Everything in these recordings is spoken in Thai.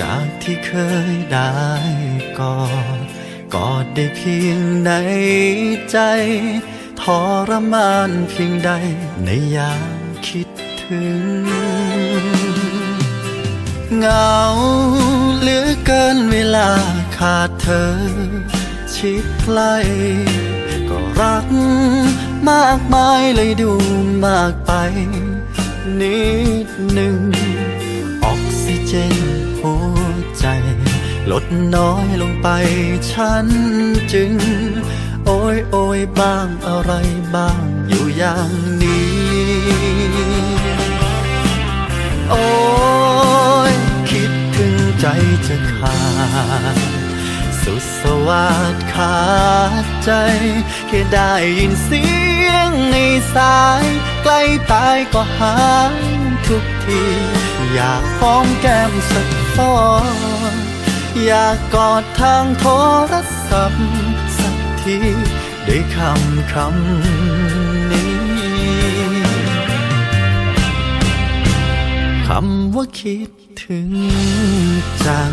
จากที่เคยได้กอดกอดได้เพียงในใจทรมานเพียงใดในยามคิดถึง เหงาเหลือเกินเวลาขาดเธอ ชิดใกล้ก็รักมากมายเลยดูมากไป นิดหนึ่งออกซิเจน หัวใจ ลดน้อยลงไป ฉันจึง โอยโอยบ้างอะไรบ้างอยู่อย่างนี้ โอ้ยคิดถึงใจจะขาด สุดสวัสดขาดใจ แค่ได้ยินเสียงในสาย ใกล้ตายก็หายทุกที อยากหอมแก้มสักฟอนอยากกอดทางโทรศัพท์สักทีด้วยคำคำนี้คำว่าคิดถึงจัง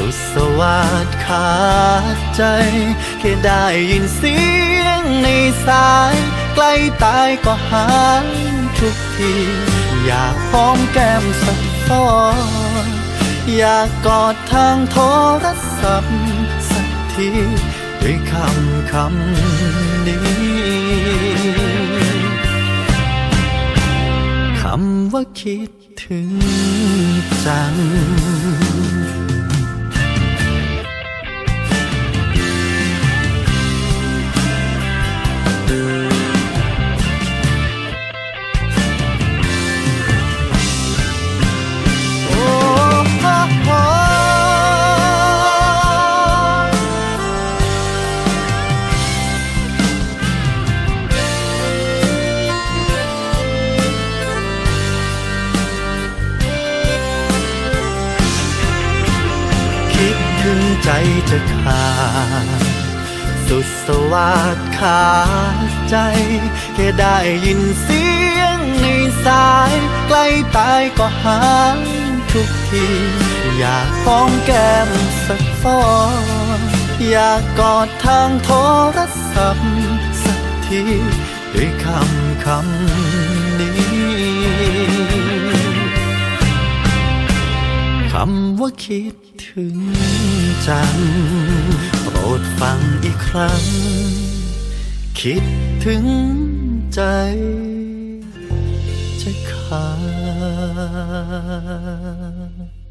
สุดสวัสดขาดใจ แค่ได้ยินเสียงในสาย ใกล้ตายก็หายทุกที อยากหอมแก้มสักฟอนอยากกอดทางโทรศัพท์สักที ด้วยคำคำนี้คำว่าคิดถึงจัง ถึงใจจะขาดสุดสวัสดขาดใจ แค่ได้ยินเสียงในสาย ใกล้ตายก็หายทุกที อยากหอมแก้มสักฟอนอยากกอดทางโทรศัพท์สักที ด้วยคำคำำว่าคิดถึงจังโปรดฟังอีกครั้ง คิดถึงใจจะขาด